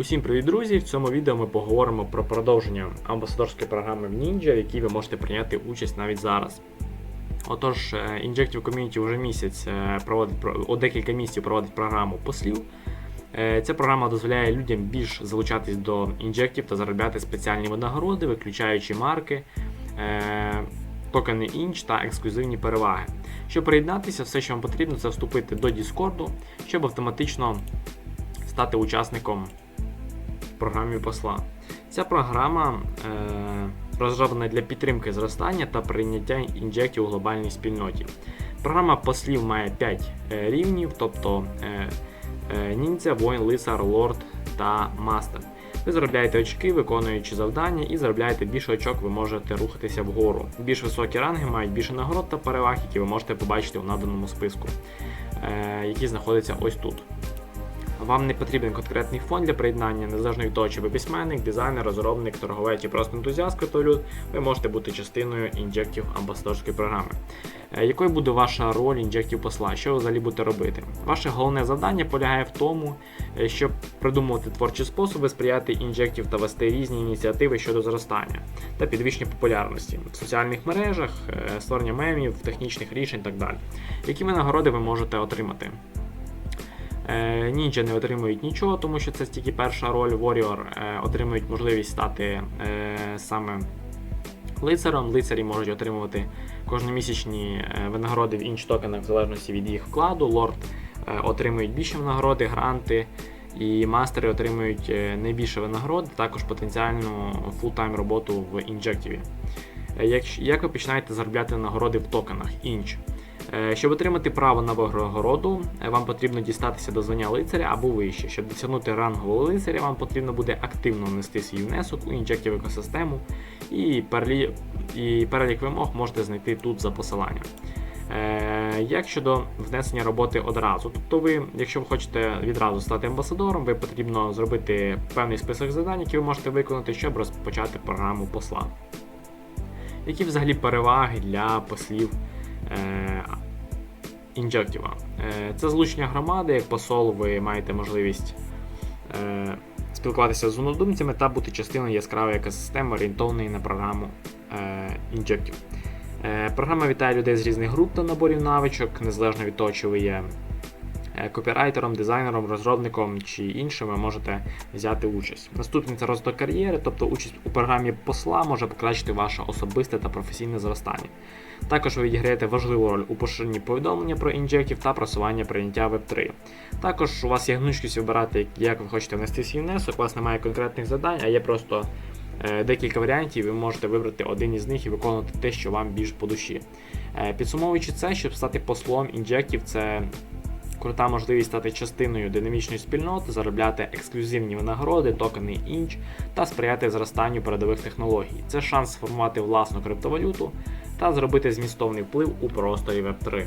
Усім привіт, друзі! В цьому відео ми поговоримо про продовження амбасадорської програми в Ninja, в якій ви можете прийняти участь навіть зараз. Отож, е, Injective Community вже місяць е, проводить про- о декілька місяців проводить програму послів. Е, Ця програма дозволяє людям більш залучатись до інжектів та заробляти спеціальні винагороди, виключаючи марки, токени інч та ексклюзивні переваги. Щоб приєднатися, все, що вам потрібно, це вступити до Discord, щоб автоматично стати учасником програми посла. Ця програма е, розроблена для підтримки зростання та прийняття інжектів у глобальній спільноті. Програма послів має 5 е, рівнів, тобто е, ніндзя, воїн, лицар, лорд та мастер. Ви заробляєте очки, виконуючи завдання, і заробляєте більше очок, ви можете рухатися вгору. Більш високі ранги мають більше нагород та переваг, які ви можете побачити у наданому списку, який знаходиться ось тут. Вам не потрібен конкретний фонд для приєднання, незалежно від того, чи ви письменник, дизайнер, розробник, торговець чи просто ентузіаст криптовалют, ви можете бути частиною інжектів амбасадорської програми. Е, Якою буде ваша роль інжектів посла? Що ви взагалі будете робити? Ваше головне завдання полягає в тому, е, щоб придумувати творчі способи сприяти інжектів та вести різні ініціативи щодо зростання та підвищення популярності в соціальних мережах, е, створення мемів, технічних рішень і так далі. Які винагороди ви можете отримати? Е, Нінджа не отримують нічого, тому що це тільки перша роль. Warrior е, отримують можливість стати е, саме лицарем. Лицарі можуть отримувати кожномісячні винагороди в інч токенах в залежності від їх вкладу. Лорд отримують більше винагороди, гранти. І мастери отримують найбільше винагород, також потенціальну фултайм роботу в інжективі. Як, як ви починаєте заробляти нагороди в токенах інч? Е, Щоб отримати право на винагороду, е, вам потрібно дістатися до звання лицаря або вище. Щоб досягнути рангу лицаря, вам потрібно буде активно внести свій внесок у інжектів екосистему, і, перлі... і перелік вимог можете знайти тут за посиланням. Е, Як щодо внесення роботи одразу, тобто ви, якщо ви хочете відразу стати амбасадором, ви потрібно зробити певний список завдань, які ви можете виконати, щоб розпочати програму посла. Які взагалі переваги для послів інжектіва? Е, це злучення громади, як посол, ви маєте можливість е, спілкуватися з однодумцями та бути частиною яскравої екосистеми, орієнтованої на програму Injective. Е, Програма вітає людей з різних груп та наборів навичок, незалежно від того, чи ви є копірайтером, дизайнером, розробником чи іншим, ви можете взяти участь. Наступний це розвиток кар'єри, тобто участь у програмі посла може покращити ваше особисте та професійне зростання. Також ви відіграєте важливу роль у поширенні повідомлення про інжектів та просування прийняття Web3. Також у вас є гнучкість вибирати, як ви хочете внести свій внесок, у вас немає конкретних завдань, а є просто е, декілька варіантів, ви можете вибрати один із них і виконувати те, що вам більш по душі. Е, Підсумовуючи це, щоб стати послом інжектів, це крута можливість стати частиною динамічної спільноти, заробляти ексклюзивні винагороди, токени інч та сприяти зростанню передових технологій. Це шанс сформувати власну криптовалюту та зробити змістовний вплив у просторі Web3.